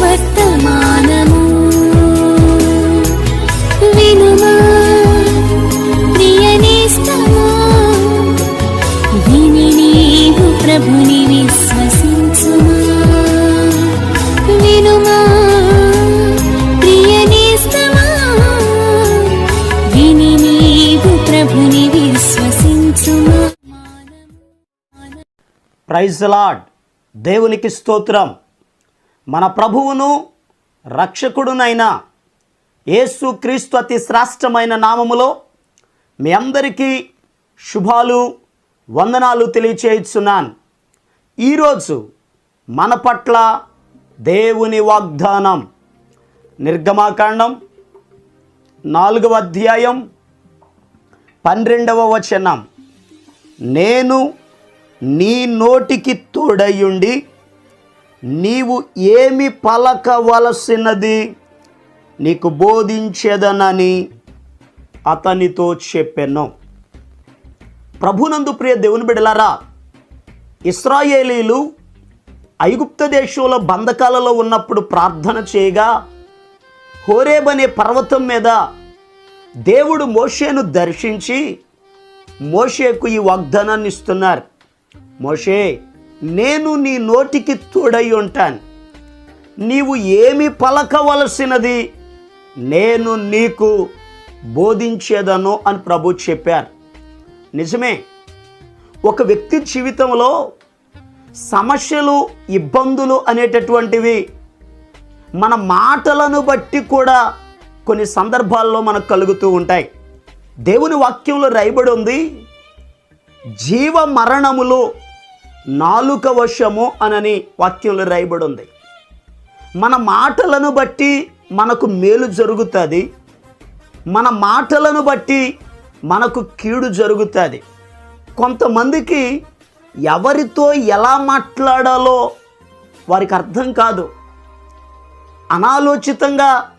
వర్తమానము. వినుమా ప్రియనేస్తమా విని నీవు ప్రభుని విశ్వసించుమా? వినుమా ప్రియనేస్తమా విని నీవు ప్రభుని విశ్వసించుమా? ప్రైజ్ లాడ్ దేవునికి స్తోత్రం. మన ప్రభువును రక్షకుడునైన యేసుక్రీస్తు అతి శ్రేష్టమైన నామములో మీ అందరికీ శుభాలు వందనాలు తెలియచేస్తున్నాను ఈరోజు మన పట్ల దేవుని వాగ్దానం నిర్గమాకాండం నాలుగవ అధ్యాయం పన్నెండవ వచనం. నేను నీ నోటికి తోడయ్యుండి నీవు ఏమి పలకవలసినది నీకు బోధించేదనని అతనితో చెప్పాను. ప్రభునందు ప్రియ దేవుని బిడలారా ఇస్రాయేలీలు ఐగుప్త దేశంలో బంధకాలలో ఉన్నప్పుడు ప్రార్థన చేయగా హోరేబ్ అనే పర్వతం మీద దేవుడు మోషేను దర్శించి మోషేకు ఈ వాగ్దానాన్ని ఇస్తున్నారు. మోషే నేను నీ నోటికి తోడై ఉంటాను. నీవు ఏమి పలకవలసినది నేను నీకు బోధించేదను అని ప్రభు చెప్పారు. నిజమే ఒక వ్యక్తి జీవితంలో సమస్యలు ఇబ్బందులు అనేటటువంటివి మన మాటలను బట్టి కూడా కొన్ని సందర్భాల్లో మనకు కలుగుతూ ఉంటాయి. దేవుని వాక్యంలో రాయబడి ఉంది జీవ మరణములు నాలుక వశము అనని వాక్యంలో రాయబడి ఉంది మన మాటలను బట్టి మనకు మేలు జరుగుతుంది. మన మాటలను బట్టి మనకు కీడు జరుగుతుంది. కొంతమందికి ఎవరితో ఎలా మాట్లాడాలో వారికి అర్థం కాదు. అనాలోచితంగా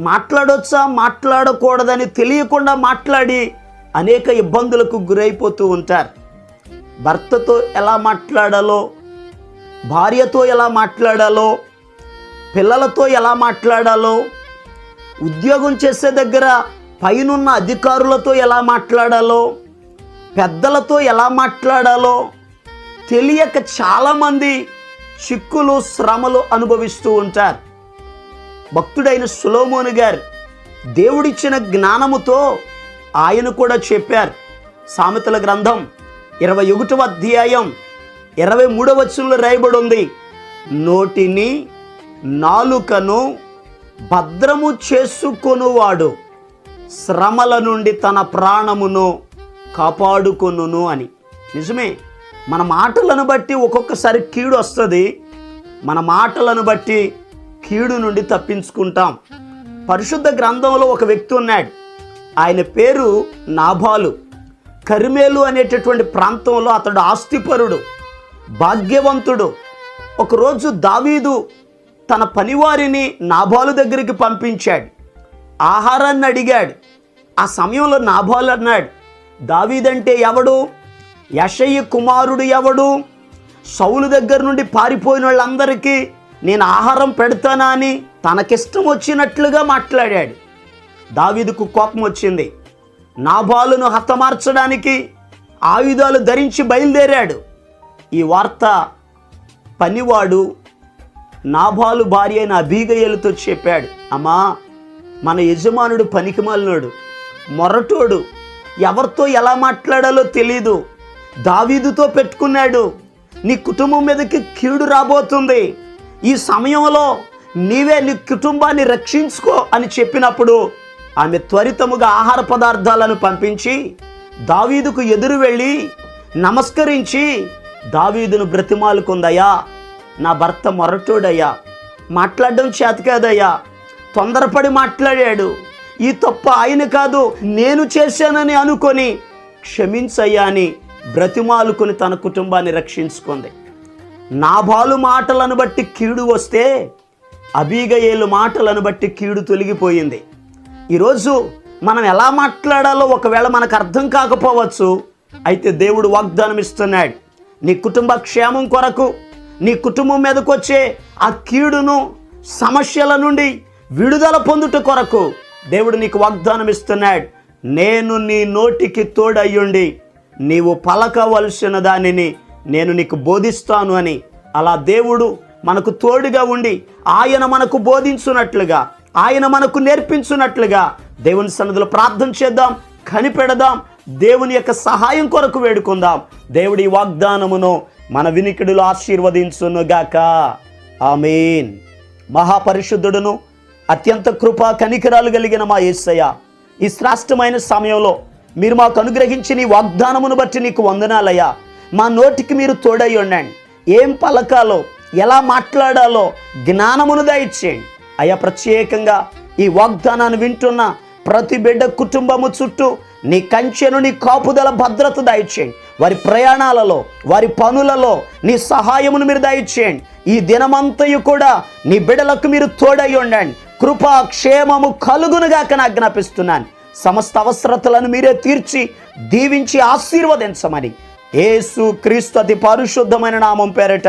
మాట్లాడొచ్చా మాట్లాడకూడదని తెలియకుండా మాట్లాడి అనేక ఇబ్బందులకు గురైపోతూ ఉంటారు. భర్తతో ఎలా మాట్లాడాలో భార్యతో ఎలా మాట్లాడాలో పిల్లలతో ఎలా మాట్లాడాలో ఉద్యోగం చేసే దగ్గర పైనున్న అధికారులతో ఎలా మాట్లాడాలో పెద్దలతో ఎలా మాట్లాడాలో తెలియక చాలామంది చిక్కులు శ్రమలు అనుభవిస్తూ ఉంటారు. భక్తుడైన సులోమోను గారు దేవుడిచ్చిన జ్ఞానముతో ఆయన కూడా చెప్పారు. సామెతల గ్రంథం ఇరవై ఒకటవ అధ్యాయం ఇరవై మూడవ వచనంలో రాయబడి ఉంది నోటిని నాలుకను భద్రము చేసుకొనువాడు శ్రమల నుండి తన ప్రాణమును కాపాడుకొనును అని. నిజమే మన మాటలను బట్టి ఒక్కొక్కసారి కీడు వస్తుంది. మన మాటలను బట్టి కీడు నుండి తప్పించుకుంటాం. పరిశుద్ధ గ్రంథంలో ఒక వ్యక్తి ఉన్నాడు. ఆయన పేరు నాభాలు కరిమేలు అనేటటువంటి ప్రాంతంలో అతడు ఆస్తిపరుడు భాగ్యవంతుడు. ఒకరోజు దావీదు తన పనివారిని నాభాలు దగ్గరికి పంపించాడు. ఆహారాన్ని అడిగాడు. ఆ సమయంలో నాభాలు అన్నాడు దావీదంటే ఎవడు? యషయ్య కుమారుడు ఎవడు? సౌలు దగ్గర నుండి పారిపోయిన వాళ్ళందరికీ నేను ఆహారం పెడతానా అని తనకిష్టం వచ్చినట్లుగా మాట్లాడాడు. దావీదుకు కోపం వచ్చింది. నాబాలును హతమార్చడానికి ఆయుధాలు ధరించి బయలుదేరాడు. ఈ వార్త పనివాడు నాబాలు భార్య అయిన అభిగయలతో చెప్పాడు. అమ్మా మన యజమానుడు పనికిమాలినోడు. మొరటోడు ఎవరితో ఎలా మాట్లాడాలో తెలీదు. దావీదుతో పెట్టుకున్నాడు. నీ కుటుంబం మీదకి కీడు రాబోతుంది. ఈ సమయంలో నీవే నీ కుటుంబాన్ని రక్షించుకో అని చెప్పినప్పుడు ఆమె త్వరితముగా ఆహార పదార్థాలను పంపించి దావీదుకు ఎదురు వెళ్ళి నమస్కరించి దావీదును బ్రతిమాలుకుందయ్యా నా భర్త మొరటోడయ్యా మాట్లాడడం చేతకాదయ్యా తొందరపడి మాట్లాడాడు ఈ తప్ప ఆయన కాదు నేను చేశానని అనుకొని క్షమించయ్యా అని బ్రతిమాలుకొని తన కుటుంబాన్ని రక్షించుకుంది. నాభాలు మాటలను బట్టి కీడు వస్తే అబీగయేలు మాటలను బట్టి కీడు తొలగిపోయింది. ఈరోజు మనం ఎలా మాట్లాడాలో ఒకవేళ మనకు అర్థం కాకపోవచ్చు అయితే దేవుడు వాగ్దానం ఇస్తున్నాడు. నీ కుటుంబ క్షేమం కొరకు నీ కుటుంబం మీదకు వచ్చే ఆ కీడును సమస్యల నుండి విడుదల పొందుట కొరకు దేవుడు నీకు వాగ్దానం ఇస్తున్నాడు. నేను నీ నోటికి తోడయ్యుండి నీవు పలకవలసిన దానిని నేను నీకు బోధిస్తాను అని. అలా దేవుడు మనకు తోడుగా ఉండి ఆయన మనకు బోధించున్నట్లుగా ఆయన మనకు నేర్పించున్నట్లుగా దేవుని సన్నిధిలో ప్రార్థన చేద్దాం కనిపెడదాం దేవుని యొక్క సహాయం కొరకు వేడుకుందాం. దేవుడి వాగ్దానమును మన వినికిడులు ఆశీర్వదించునుగాక. ఆమెన్. మహాపరిశుద్ధుడును అత్యంత కృపా కనికరాలు కలిగిన మా ఏసయ్య ఈ శ్రాష్టమైన సమయంలో మీరు మాకు అనుగ్రహించిన ఈ వాగ్దానమును బట్టి నీకు వందనాలయ్యా. మా నోటికి మీరు తోడై ఉండండి. ఏం పలకాలో ఎలా మాట్లాడాలో జ్ఞానమును దయచేయండి. అయ్యా ప్రత్యేకంగా ఈ వాగ్దానాన్ని వింటున్న ప్రతి బిడ్డ కుటుంబము చుట్టూ నీ కంచెను నీ కాపుదల భద్రత దయచేయండి. వారి ప్రయాణాలలో వారి పనులలో నీ సహాయమును మీరు దయచేయండి. ఈ దినమంతయు కూడా నీ బిడ్డలకు మీరు తోడై ఉండండి. కృపా క్షేమము కలుగునుగాక నా జ్ఞాపిస్తున్నాను సమస్త అవసరతలను మీరే తీర్చి దీవించి ఆశీర్వదించమని. ఏసు క్రీస్తు అతి పరిశుద్ధమైన నామం పేరట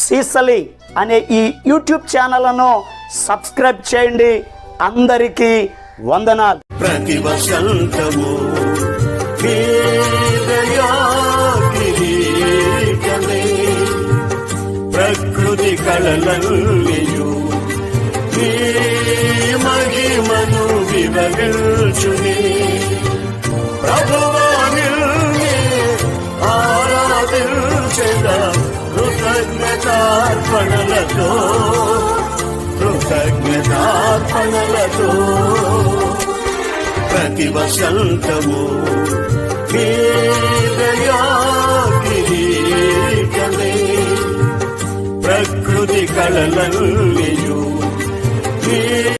సీసలి అనే ఈ యూట్యూబ్ ఛానల్ను సబ్స్క్రైబ్ చేయండి. అందరికీ వందనాలు. ప్రతి వసంతము ప్రకృతి కళలన్నీయు మీ మహిమను వివరించుని కృతజ్ఞతార్పణలతో కృతజ్ఞతార్పణలతో ప్రతి వసంతము మీ ప్రకృతి కళలన్నీ